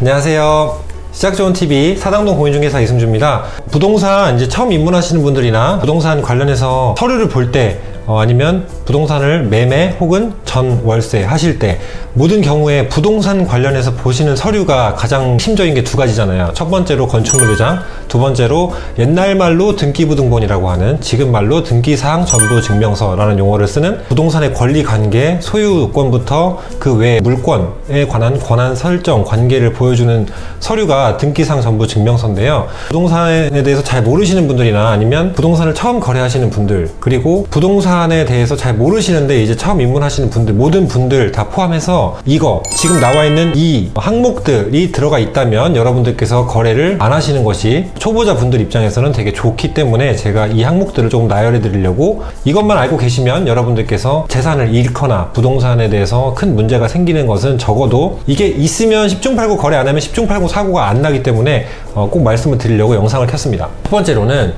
안녕하세요. 시작 좋은 TV 사당동 공인중개사 이승주입니다. 부동산 이제 처음 입문하시는 분들이나 부동산 관련해서 서류를 볼 때 어, 아니면 부동산을 매매 혹은 전 월세 하실 때 모든 경우에 부동산 관련해서 보시는 서류가 가장 심적인 게 두 가지잖아요. 첫 번째로 건축물의장, 두 번째로 옛날 말로 등기부등본이라고 하는 지금 말로 등기사항 전부 증명서라는 용어를 쓰는 부동산의 권리 관계, 소유권부터 그 외 물권에 관한 권한 설정 관계를 보여주는 서류가 등기상 전부 증명서인데요. 부동산에 대해서 잘 모르시는 분들이나 아니면 부동산을 처음 거래하시는 분들 그리고 부동산 에 대해서 잘 모르시는데 이제 처음 입문하시는 분들 모든 분들 다 포함해서 이거 지금 나와 있는 이 항목들이 들어가 있다면 여러분들께서 거래를 안 하시는 것이 초보자 분들 입장에서는 되게 좋기 때문에 제가 이 항목들을 조금 나열해 드리려고 이것만 알고 계시면 여러분들께서 재산을 잃거나 부동산에 대해서 큰 문제가 생기는 것은 적어도 이게 있으면 10중 8구 거래 안 하면 10중 8구 사고가 안 나기 때문에 어, 꼭 말씀을 드리려고 영상을 켰습니다. 첫 번째로는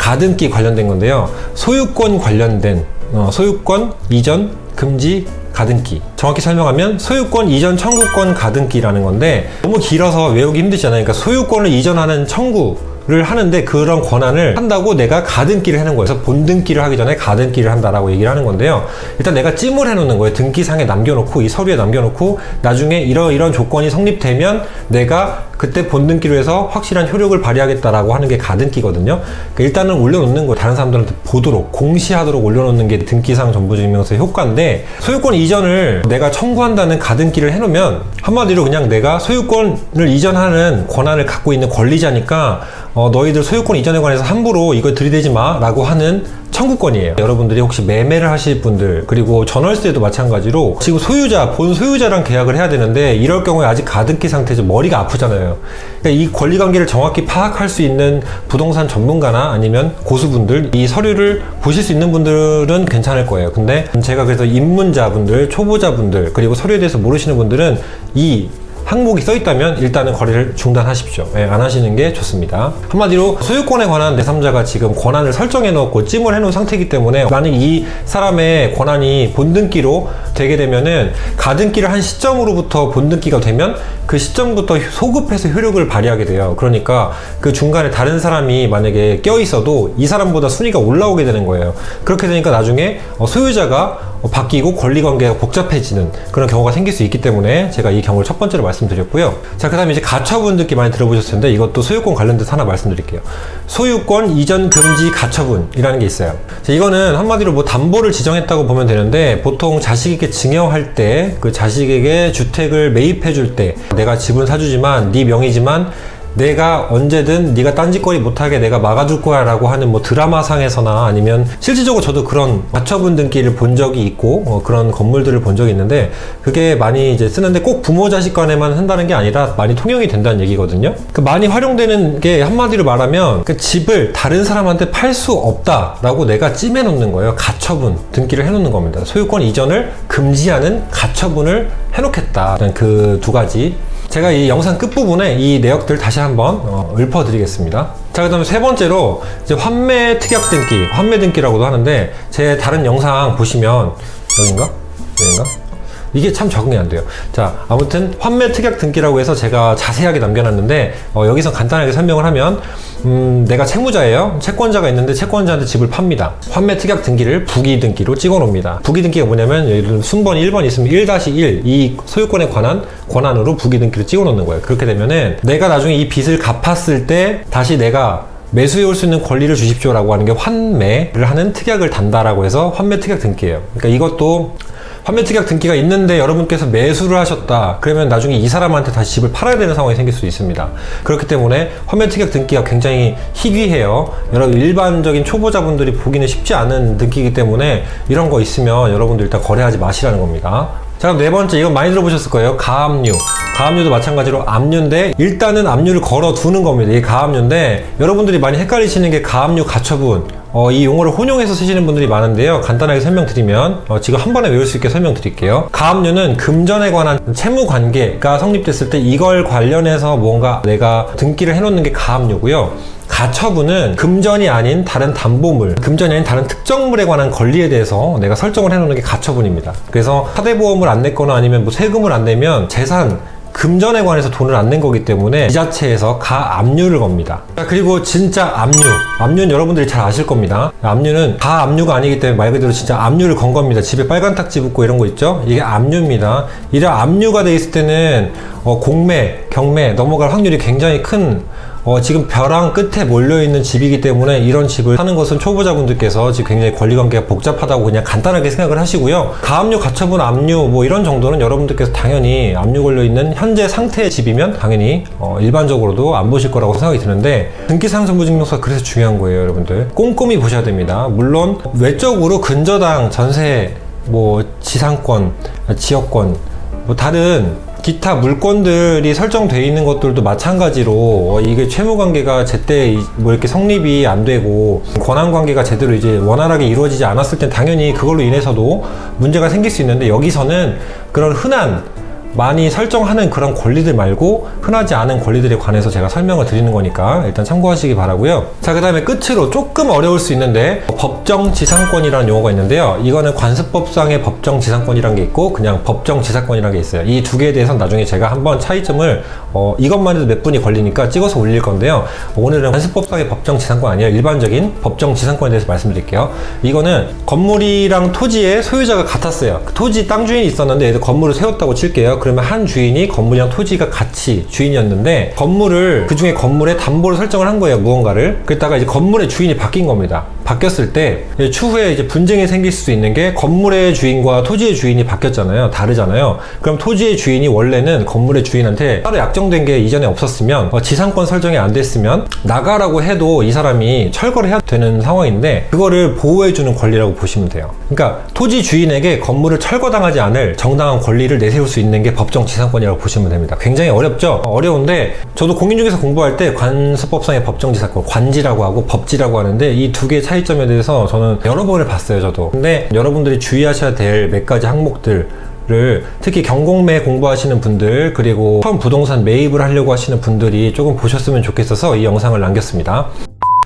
가등기 관련된 건데요. 소유권 관련된 어, 소유권 이전 금지 가등기 정확히 설명하면 소유권 이전 청구권 가등기라는 건데 너무 길어서 외우기 힘드잖아요. 그러니까 소유권을 이전하는 청구 를 하는데 그런 권한을 한다고 내가 가등기를 해놓은 거예요. 그래서 본등기를 하기 전에 가등기를 한다라고 얘기를 하는 건데요. 일단 내가 찜을 해놓는 거예요. 등기상에 남겨놓고 이 서류에 남겨놓고 나중에 이런 이런 조건이 성립되면 내가 그때 본등기로 해서 확실한 효력을 발휘하겠다라고 하는 게 가등기거든요. 그러니까 일단은 올려놓는 거 다른 사람들한테 보도록 공시하도록 올려놓는 게 등기상 정보증명서의 효과인데 소유권 이전을 내가 청구한다는 가등기를 해놓으면 한마디로 그냥 내가 소유권을 이전하는 권한을 갖고 있는 권리자니까 어, 너희들 소유권 이전에 관해서 함부로 이걸 들이대지 마라고 하는 청구권이에요. 여러분들이 혹시 매매를 하실 분들 그리고 전월세도 마찬가지로 지금 소유자 본 소유자랑 계약을 해야 되는데 이럴 경우에 아직 가등기 상태에서 머리가 아프잖아요. 그러니까 이 권리 관계를 정확히 파악할 수 있는 부동산 전문가나 아니면 고수분들 이 서류를 보실 수 있는 분들은 괜찮을 거예요. 근데 제가 그래서 입문자분들, 초보자분들 그리고 서류에 대해서 모르시는 분들은 이 항목이 써 있다면 일단은 거래를 중단하십시오. 예, 안 하시는 게 좋습니다. 한마디로 소유권에 관한 내3자가 지금 권한을 설정해 놓고 찜을 해 놓은 상태이기 때문에 만약 이 사람의 권한이 본등기로 되게 되면은 가등기를 한 시점으로부터 본등기가 되면 그 시점부터 소급해서 효력을 발휘하게 돼요. 그러니까 그 중간에 다른 사람이 만약에 껴 있어도 이 사람보다 순위가 올라오게 되는 거예요. 그렇게 되니까 나중에 어, 소유자가 어, 바뀌고 권리 관계가 복잡해지는 그런 경우가 생길 수 있기 때문에 제가 이 경우를 첫 번째로 말씀드렸고요. 자, 그 다음에 이제 가처분 듣기 많이 들어보셨을 텐데 이것도 소유권 관련돼서 하나 말씀드릴게요. 소유권 이전 금지 가처분이라는 게 있어요. 자, 이거는 한마디로 뭐 담보를 지정했다고 보면 되는데 보통 자식에게 증여할 때 그 자식에게 주택을 매입해 줄 때 내가 집은 사주지만 네 명의지만 내가 언제든 네가 딴짓거리 못하게 내가 막아줄 거야 라고 하는 뭐 드라마상에서나 아니면 실질적으로 저도 그런 가처분 등기를 본 적이 있고 어, 그런 건물들을 본 적이 있는데 그게 많이 이제 쓰는데 꼭 부모 자식 간에만 한다는 게 아니라 많이 통용이 된다는 얘기거든요. 그 많이 활용되는 게 한마디로 말하면 그 집을 다른 사람한테 팔 수 없다 라고 내가 찜해 놓는 거예요. 가처분 등기를 해 놓는 겁니다. 소유권 이전을 금지하는 가처분을 해 놓겠다. 그 두 가지 제가 이 영상 끝부분에 이 내역들 다시 한번 어, 읊어드리겠습니다. 자, 그 다음에 세 번째로 이제 환매 특약 등기, 환매 등기라고도 하는데 제 다른 영상 보시면 여긴가? 여긴가? 이게 참 적응이 안 돼요. 자, 아무튼 환매 특약 등기라고 해서 제가 자세하게 남겨놨는데 어, 여기서 간단하게 설명을 하면 음, 내가 채무자예요. 채권자가 있는데 채권자한테 집을 팝니다. 환매 특약 등기를 부기 등기로 찍어 놓습니다. 부기 등기가 뭐냐면 예를 들면 순번 1번 있으면 1-1 이 소유권에 관한 권한으로 부기 등기를 찍어 놓는 거예요. 그렇게 되면은 내가 나중에 이 빚을 갚았을 때 다시 내가 매수해 올 수 있는 권리를 주십시오라고 하는 게 환매를 하는 특약을 단다라고 해서 환매 특약 등기예요. 그러니까 이것도 환매 특약 등기가 있는데 여러분께서 매수를 하셨다. 그러면 나중에 이 사람한테 다시 집을 팔아야 되는 상황이 생길 수 있습니다. 그렇기 때문에 환매 특약 등기가 굉장히 희귀해요. 여러분 일반적인 초보자분들이 보기는 쉽지 않은 등기이기 때문에 이런 거 있으면 여러분들 일단 거래하지 마시라는 겁니다. 자 그럼 네 번째 이건 많이 들어보셨을 거예요. 가압류. 가압류도 마찬가지로 압류인데 일단은 압류를 걸어 두는 겁니다. 이 가압류인데 여러분들이 많이 헷갈리시는 게 가압류 가처분. 어, 이 용어를 혼용해서 쓰시는 분들이 많은데요. 간단하게 설명드리면 어, 지금 한 번에 외울 수 있게 설명드릴게요. 가압류는 금전에 관한 채무 관계가 성립됐을 때 이걸 관련해서 뭔가 내가 등기를 해놓는 게 가압류고요. 가처분은 금전이 아닌 다른 담보물, 금전이 아닌 다른 특정물에 관한 권리에 대해서 내가 설정을 해놓는 게 가처분입니다. 그래서 사대보험을 안 냈거나 아니면 뭐 세금을 안 내면 재산 금전에 관해서 돈을 안 낸 거기 때문에 이 자체에서 가압류를 겁니다. 자, 그리고 진짜 압류. 압류는 여러분들이 잘 아실 겁니다. 압류는 가압류가 아니기 때문에 말 그대로 진짜 압류를 건 겁니다. 집에 빨간 탁지 붙고 이런 거 있죠? 이게 압류입니다. 이런 압류가 돼 있을 때는 어, 공매, 경매 넘어갈 확률이 굉장히 큰 어, 지금 벼랑 끝에 몰려있는 집이기 때문에 이런 집을 사는 것은 초보자분들께서 지금 굉장히 권리관계가 복잡하다고 그냥 간단하게 생각을 하시고요. 가압류, 가처분, 압류 뭐 이런 정도는 여러분들께서 당연히 압류 걸려있는 현재 상태의 집이면 당연히 어, 일반적으로도 안 보실 거라고 생각이 드는데 등기사항 정보증명서가 그래서 중요한 거예요 여러분들. 꼼꼼히 보셔야 됩니다. 물론 외적으로 근저당, 전세, 뭐 지상권, 지역권 뭐 다른 기타 물건들이 설정되어 있는 것들도 마찬가지로 어, 이게 채무 관계가 제때 이- 뭐 이렇게 성립이 안 되고 권한 관계가 제대로 이제 원활하게 이루어지지 않았을 땐 당연히 그걸로 인해서도 문제가 생길 수 있는데 여기서는 그런 흔한 많이 설정하는 그런 권리들 말고 흔하지 않은 권리들에 관해서 제가 설명을 드리는 거니까 일단 참고하시기 바라고요. 자, 그 다음에 끝으로 조금 어려울 수 있는데 법정 지상권이라는 용어가 있는데요. 이거는 관습법상의 법정 지상권이라는 게 있고 그냥 법정 지상권이라는 게 있어요. 이 두 개에 대해서는 나중에 제가 한번 차이점을 어, 이것만 해도 몇 분이 걸리니까 찍어서 올릴 건데요. 오늘은 관습법상의 법정 지상권 아니라 일반적인 법정 지상권에 대해서 말씀드릴게요. 이거는 건물이랑 토지의 소유자가 같았어요. 그 토지 땅 주인이 있었는데 얘도 건물을 세웠다고 칠게요. 그러면 한 주인이 건물이랑 토지가 같이 주인이었는데 건물을 그 중에 건물에 담보를 설정을 한 거예요. 무언가를. 그랬다가 이제 건물의 주인이 바뀐 겁니다. 바뀌었을 때 추후에 이제 분쟁이 생길 수 있는 게 건물의 주인과 토지의 주인이 바뀌었잖아요. 다르잖아요. 그럼 토지의 주인이 원래는 건물의 주인한테 따로 약정된 게 이전에 없었으면 어, 지상권 설정이 안 됐으면 나가라고 해도 이 사람이 철거를 해야 되는 상황인데 그거를 보호해주는 권리라고 보시면 돼요. 그러니까 토지 주인에게 건물을 철거당하지 않을 정당한 권리를 내세울 수 있는 게 법정 지상권이라고 보시면 됩니다. 굉장히 어렵죠? 어, 어려운데 저도 공인중개사 공부할 때 관습법상의 법정 지상권 관지라고 하고 법지라고 하는데 이 두 개의 차이 점에 대해서 저는 여러 번을 봤어요, 저도. 근데 여러분들이 주의하셔야 될 몇 가지 항목들 를 특히 경공매 공부하시는 분들 그리고 처음 부동산 매입을 하려고 하시는 분들이 조금 보셨으면 좋겠어서 이 영상을 남겼습니다.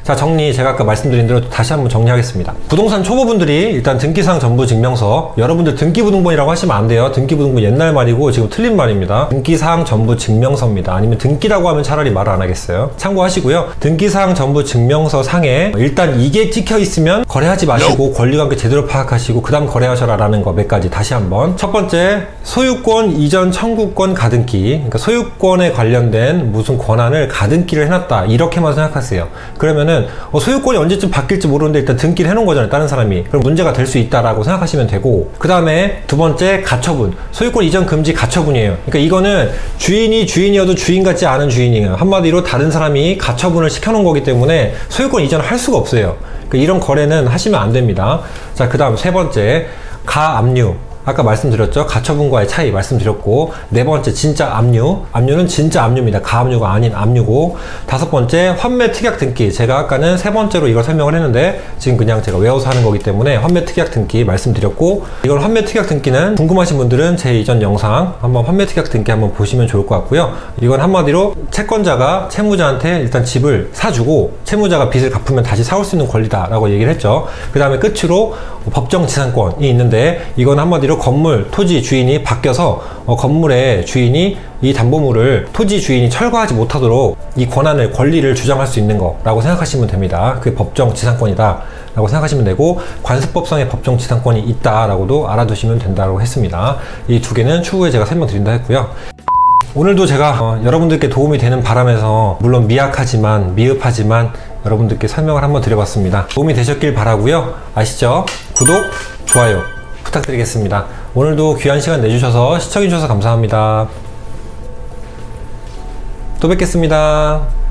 자 정리 제가 아까 말씀드린 대로 다시 한번 정리하겠습니다. 부동산 초보분들이 일단 등기상 전부 증명서 여러분들 등기부등본이라고 하시면 안 돼요. 등기부등본 옛날 말이고 지금 틀린 말입니다. 등기사항 전부 증명서입니다. 아니면 등기라고 하면 차라리 말을 안 하겠어요. 참고하시고요. 등기사항 전부 증명서 상에 일단 이게 찍혀 있으면 거래하지 마시고 권리관계 제대로 파악하시고 그 다음 거래하셔라 라는 거 몇 가지 다시 한번 첫 번째 소유권 이전 청구권 가등기 그러니까 소유권에 관련된 무슨 권한을 가등기를 해놨다 이렇게만 생각하세요. 그러면은 어, 소유권이 언제쯤 바뀔지 모르는데 일단 등기를 해놓은 거잖아요. 다른 사람이 그럼 문제가 될 수 있다라고 생각하시면 되고 그 다음에 두 번째 가처분 소유권 이전 금지 가처분이에요. 그러니까 이거는 주인이 주인이어도 주인 같지 않은 주인이에요. 한마디로 다른 사람이 가처분을 시켜놓은 거기 때문에 소유권 이전을 할 수가 없어요. 그러니까 이런 거래는 하시면 안 됩니다. 자, 그 다음 세 번째, 가압류. 아까 말씀드렸죠. 가처분과의 차이 말씀드렸고, 네 번째, 진짜 압류. 압류는 진짜 압류입니다. 가압류가 아닌 압류고, 다섯 번째, 환매 특약 등기. 제가 아까는 세 번째로 이걸 설명을 했는데, 지금 그냥 제가 외워서 하는 거기 때문에 환매 특약 등기 말씀드렸고, 이걸 환매 특약 등기는 궁금하신 분들은 제 이전 영상 한번 환매 특약 등기 한번 보시면 좋을 것 같고요. 이건 한마디로 채권자가 채무자한테 일단 집을 사주고, 채무자가 빚을 갚으면 다시 사올 수 있는 권리다라고 얘기를 했죠. 그 다음에 끝으로 법정 지상권이 있는데, 이건 한마디 로 건물, 토지 주인이 바뀌어서 어, 건물의 주인이 이 담보물을 토지 주인이 철거하지 못하도록 이 권한을, 권리를 주장할 수 있는 거라고 생각하시면 됩니다. 그게 법정 지상권이다. 라고 생각하시면 되고, 관습법상의 법정 지상권이 있다라고도 알아두시면 된다고 했습니다. 이 두 개는 추후에 제가 설명드린다 했고요. 오늘도 제가 어, 여러분들께 도움이 되는 바람에서 물론 미약하지만 미흡하지만 여러분들께 설명을 한번 드려봤습니다. 도움이 되셨길 바라고요. 아시죠? 구독, 좋아요 부탁드리겠습니다. 오늘도 귀한 시간 내주셔서 시청해주셔서 감사합니다. 또 뵙겠습니다.